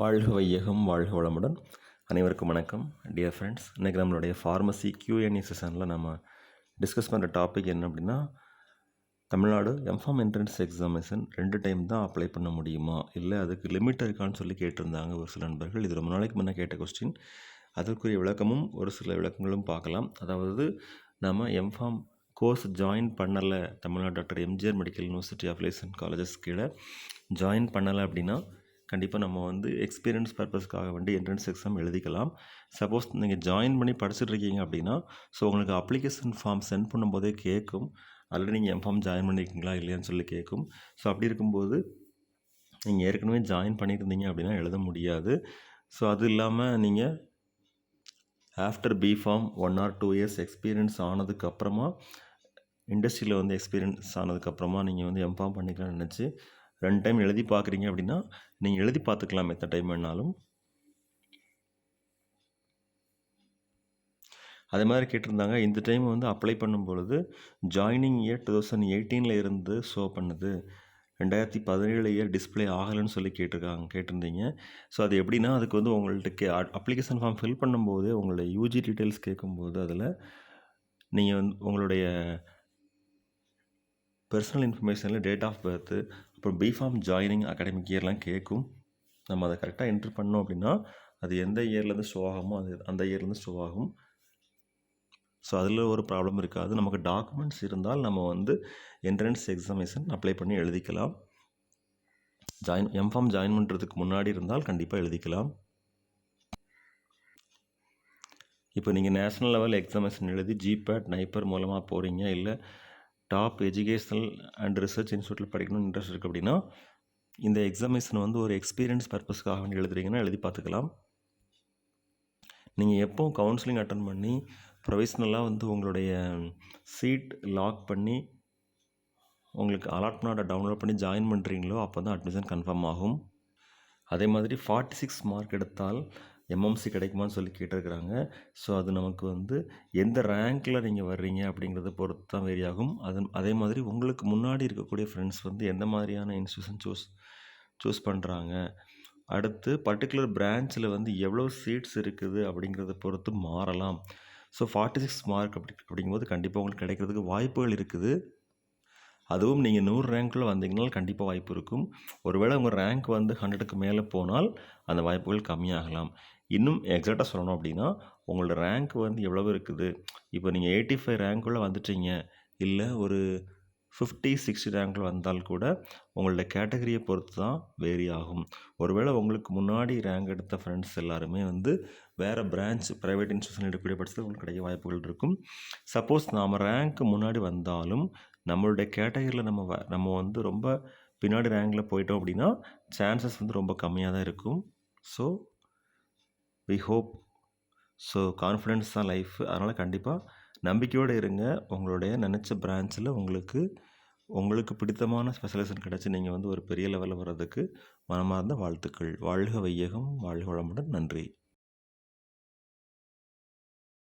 வாழ்க வையகம் வாழ்க வளமுடன். அனைவருக்கும் வணக்கம். டியர் ஃப்ரெண்ட்ஸ் இன்றைக்கி நம்மளுடைய ஃபார்மசி கியூஎன்இ செஷனில் நம்ம டிஸ்கஸ் பண்ணுற டாபிக் என்ன அப்படின்னா Tamil Nadu M Pharm entrance examination ரெண்டு டைம் தான் அப்ளை பண்ண முடியுமா? இல்லை அதுக்கு லிமிட் இருக்கான்னு சொல்லி கேட்டிருந்தாங்க ஒரு சில நண்பர்கள். இது ரொம்ப நாளைக்கு முன்னே கேட்ட கொஸ்டின் அதற்குரிய விளக்கமும் ஒரு சில விளக்கங்களும் பார்க்கலாம். அதாவது நம்ம எம்ஃபார்ம் கோர்ஸ் ஜாயின் பண்ணலை. Tamil Nadu doctor MGR medical university affiliates and colleges கீழே ஜாயின் பண்ணலை அப்படின்னா கண்டிப்பாக நம்ம வந்து எக்ஸ்பீரியன்ஸ் பர்பஸ்க்காக வந்து என்ட்ரன்ஸ் எக்ஸாம் எழுதிக்கலாம். சப்போஸ் நீங்கள் ஜாயின் பண்ணி படிச்சுட்ருக்கீங்க அப்படின்னா ஸோ உங்களுக்கு அப்ளிகேஷன் ஃபார்ம் சென்ட் பண்ணும்போதே கேட்கும் ஆல்ரெடி நீங்கள் எம் ஃபார்ம் ஜாயின் பண்ணியிருக்கீங்களா இல்லையான்னு சொல்லி கேட்கும் ஸோ அப்படி இருக்கும்போது நீங்கள் ஏற்கனவே ஜாயின் பண்ணியிருந்தீங்க அப்படின்னா எழுத முடியாது. ஸோ அது இல்லாமல் நீங்கள் after B Pharm one or two years experience ஆனதுக்கப்புறமா இண்டஸ்ட்ரியில் வந்து எக்ஸ்பீரியன்ஸ் ஆனதுக்கப்புறமா நீங்கள் வந்து எம்ஃபார்ம் பண்ணிக்கலாம்னு நினச்சி ரெண்டு டைம் எழுதி பார்க்குறீங்க அப்படின்னா நீங்கள் எழுதி பார்த்துக்கலாம் எத்தனை டைம் வேணாலும். அதே மாதிரி கேட்டிருந்தாங்க இந்த டைம் வந்து அப்ளை பண்ணும் பொழுது ஜாயினிங் இயர் டூ தௌசண்ட் எயிட்டீனில் இருந்து ஷோ பண்ணுது. ரெண்டாயிரத்தி பதினேழு இயர் டிஸ்பிளே ஆகலைன்னு சொல்லி கேட்டிருக்காங்க கேட்டிருந்தீங்க. ஸோ அது எப்படின்னா அதுக்கு வந்து உங்கள்கிட்ட கே அப்ளிகேஷன் ஃபார்ம் ஃபில் பண்ணும்போது உங்களுடைய யூஜி டீட்டெயில்ஸ் கேட்கும்போது அதில் நீங்கள் வந்து உங்களுடைய பர்சனல் இன்ஃபர்மேஷனில் டேட் ஆஃப் பர்த்து அப்புறம் பிஃபார்ம் ஜாயினிங் அகாடமிக் இயர்லாம் கேட்கும் நம்ம அதை கரெக்டாக என்ட்ரு பண்ணோம் அப்படின்னா அது எந்த இயர்லேருந்து ஷோ ஆகுமோ அது அந்த இயர்லேருந்து ஷோ ஆகும். ஸோ அதில் ஒரு ப்ராப்ளம் இருக்காது. நமக்கு டாக்குமெண்ட்ஸ் இருந்தால் நம்ம வந்து என்ட்ரன்ஸ் எக்ஸாமினேஷன் அப்ளை பண்ணி எழுதிக்கலாம். ஜாயின் எம்ஃபார்ம் ஜாயின் பண்ணுறதுக்கு முன்னாடி இருந்தால் கண்டிப்பாக எழுதிக்கலாம். இப்போ நீங்கள் நேஷ்னல் லெவல் எக்ஸாமினேஷன் எழுதி ஜிபேட் நைப்பர் மூலமாக போகிறீங்க இல்லை டாப் எஜுகேஷனல் அண்ட் ரிசர்ச் இன்ஸ்டியூட்டில் படிக்கணும்னு இன்ட்ரெஸ்ட் இருக்குது அப்படின்னா இந்த எக்ஸாமினேஷன் வந்து ஒரு எக்ஸ்பீரியன்ஸ் பர்பஸ்க்காக வேண்டி எழுதுறீங்கன்னா எழுதி பார்த்துக்கலாம். நீங்கள் எப்போ கவுன்சிலிங் அட்டன் பண்ணி ப்ரொஃபஷ்னலாக வந்து உங்களுடைய சீட் லாக் பண்ணி உங்களுக்கு அலாட்மெண்ட்டை டவுன்லோட் பண்ணி ஜாயின் பண்ணுறீங்களோ அப்போ தான் அட்மிஷன் கன்ஃபார்ம் ஆகும். அதே மாதிரி ஃபார்ட்டி சிக்ஸ் மார்க் எடுத்தால் எம்எம்சி கிடைக்குமான்னு சொல்லி கேட்டிருக்கிறாங்க. ஸோ அது நமக்கு வந்து எந்த ரேங்க்கில் நீங்கள் வர்றீங்க அப்படிங்கிறத பொறுத்து தான் வேரி ஆகும். அது அதே மாதிரி உங்களுக்கு முன்னாடி இருக்கக்கூடிய ஃப்ரெண்ட்ஸ் வந்து எந்த மாதிரியான இன்ஸ்டியூஷன் சூஸ் சூஸ் பண்ணுறாங்க அடுத்து பர்டிகுலர் பிரான்ச்சில் வந்து எவ்வளோ சீட்ஸ் இருக்குது அப்படிங்கிறத பொறுத்து மாறலாம். ஸோ ஃபார்ட்டி சிக்ஸ் மார்க் அப்படி அப்படிங்கும்போது கண்டிப்பாக உங்களுக்கு கிடைக்கிறதுக்கு வாய்ப்புகள் இருக்குது. அதுவும் நீங்கள் நூறு ரேங்க்கில் வந்தீங்கனால் கண்டிப்பாக வாய்ப்பு இருக்கும். ஒருவேளை உங்கள் ரேங்க் வந்து ஹண்ட்ரடுக்கு மேலே போனால் அந்த வாய்ப்புகள் கம்மியாகலாம். இன்னும் எக்ஸாக்டாக சொல்லணும் அப்படின்னா உங்களோட ரேங்க் வந்து எவ்வளவு இருக்குது? இப்போ நீங்கள் எயிட்டி ஃபைவ் ரேங்க்குள்ளே வந்துட்டீங்க. இல்லை ஒரு ஃபிஃப்டி சிக்ஸ்டி ரேங்கில் வந்தால் கூட உங்களோட கேட்டகரியை பொறுத்து தான் வேரி ஆகும். ஒருவேளை உங்களுக்கு முன்னாடி ரேங்க் எடுத்த ஃப்ரெண்ட்ஸ் எல்லாருமே வந்து வேறு பிரான்ச் ப்ரைவேட் இன்ஸ்டியூஷன் எடுக்கக்கூடிய பட்சத்தில் உங்களுக்கு கிடைக்க வாய்ப்புகள் இருக்கும். சப்போஸ் நாம் ரேங்க்கு முன்னாடி வந்தாலும் நம்மளுடைய கேட்டகரியில் நம்ம வ நம்ம வந்து ரொம்ப பின்னாடி ரேங்கில் போயிட்டோம் அப்படின்னா சான்சஸ் வந்து ரொம்ப கம்மியாக தான் இருக்கும். So we hope so confidence தான் லைஃப் அதனால் கண்டிப்பாக நம்பிக்கையோடு இருங்க. உங்களுடைய நினச்ச பிரான்ச்சில் உங்களுக்கு உங்களுக்கு பிடித்தமான ஸ்பெஷலைசேஷன் கிடச்சி நீங்கள் வந்து ஒரு பெரிய லெவலில் வர்றதுக்கு மனமார்ந்த வாழ்த்துக்கள். வாழ்க வையகம் வாழ்க வளமுடன். நன்றி.